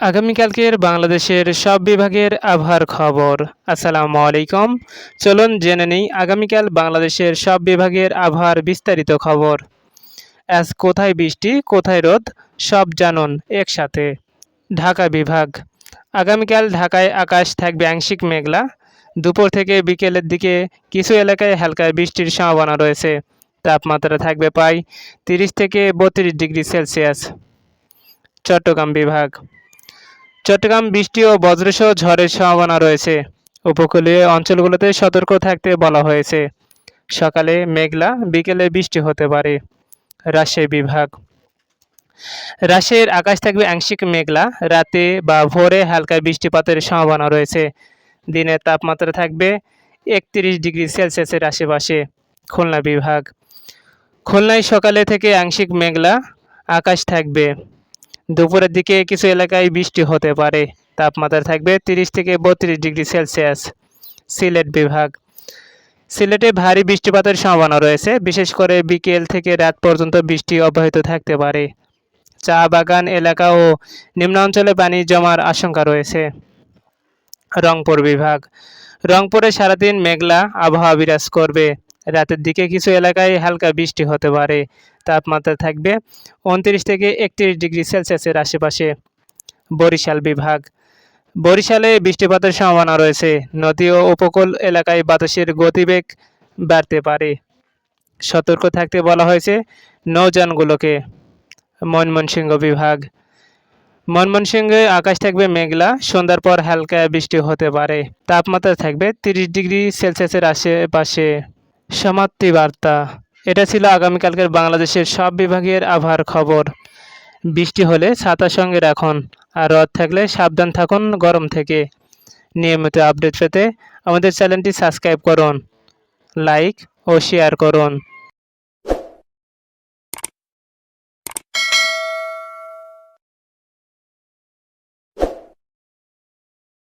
আগামীকালকের বাংলাদেশের সব বিভাগের আবহাওয়ার খবর। আসসালামু আলাইকুম। চলুন জেনে নিই আগামীকাল বাংলাদেশের সব বিভাগের আবহাওয়ার বিস্তারিত খবর। আজ কোথায় বৃষ্টি, কোথায় রোদ, সব জানুন একসাথে। ঢাকা বিভাগ। আগামীকাল ঢাকায় আকাশ থাকবে আংশিক মেঘলা। দুপুর থেকে বিকেলের দিকে কিছু এলাকায় হালকা বৃষ্টির সম্ভাবনা রয়েছে। তাপমাত্রা থাকবে প্রায় তিরিশ থেকে বত্রিশ ডিগ্রি সেলসিয়াস। চট্টগ্রাম বিভাগ। চট্টগ্রাম বৃষ্টি ও বজ্রসহ ঝড়ের সম্ভাবনা রয়েছে। উপকূলীয় অঞ্চলগুলোতে সতর্ক থাকতে বলা হয়েছে। সকালে মেঘলা, বিকেলে বৃষ্টি হতে পারে। রাজশাহী বিভাগ। রাজশাহীর আকাশ থাকবে আংশিক মেঘলা। রাতে বা ভোরে হালকা বৃষ্টিপাতের সম্ভাবনা রয়েছে। দিনের তাপমাত্রা থাকবে একত্রিশ ডিগ্রি সেলসিয়াসের আশেপাশে। খুলনা বিভাগ। খুলনায় সকালে থেকে আংশিক মেঘলা, আকাশ থাকবে দুপুরের দিকে কিছু এলাকায় বৃষ্টি হতে পারে। তাপমাত্রা থাকবে তিরিশ থেকে বত্রিশ ডিগ্রি সেলসিয়াস। সিলেট বিভাগ। সিলেটে ভারী বৃষ্টিপাতের সম্ভাবনা রয়েছে। বিশেষ করে বিকেল থেকে রাত পর্যন্ত বৃষ্টি অব্যাহত থাকতে পারে। চা বাগান, এলাকা ও নিম্নাঞ্চলে পানি জমার আশঙ্কা রয়েছে। রংপুর বিভাগ। রংপুরে সারাদিন মেঘলা, আবহাওয়া বিরাজ করবে। রাতের দিকে কিছু এলাকায় হালকা বৃষ্টি হতে পারে। তাপমাত্রা থাকবে উনত্রিশ থেকে একত্রিশ ডিগ্রি সেলসিয়াসের আশেপাশে। বরিশাল বিভাগ। বরিশালে বৃষ্টিপাতের সম্ভাবনা রয়েছে। নদী ও উপকূল এলাকায় বাতাসের গতিবেগ বাড়তে পারে। সতর্ক থাকতে বলা হয়েছে নৌযানগুলোকে। ময়মনসিংহ বিভাগ। ময়মনসিংহে আকাশ থাকবে মেঘলা, সন্ধ্যার পর হালকা বৃষ্টি হতে পারে। তাপমাত্রা থাকবে তিরিশ ডিগ্রি সেলসিয়াসের আশেপাশে। সমাপ্তি বার্তা এটা ছিল আগামীকালকের বাংলাদেশের সব বিভাগের আবহাওয়ার খবর। বৃষ্টি হলে ছাতার সঙ্গে রাখুন, আর রদ থাকলে সাবধান থাকুন গরম থেকে। নিয়মিত আপডেট পেতে আমাদের চ্যানেলটি সাবস্ক্রাইব করুন, লাইক ও শেয়ার করুন।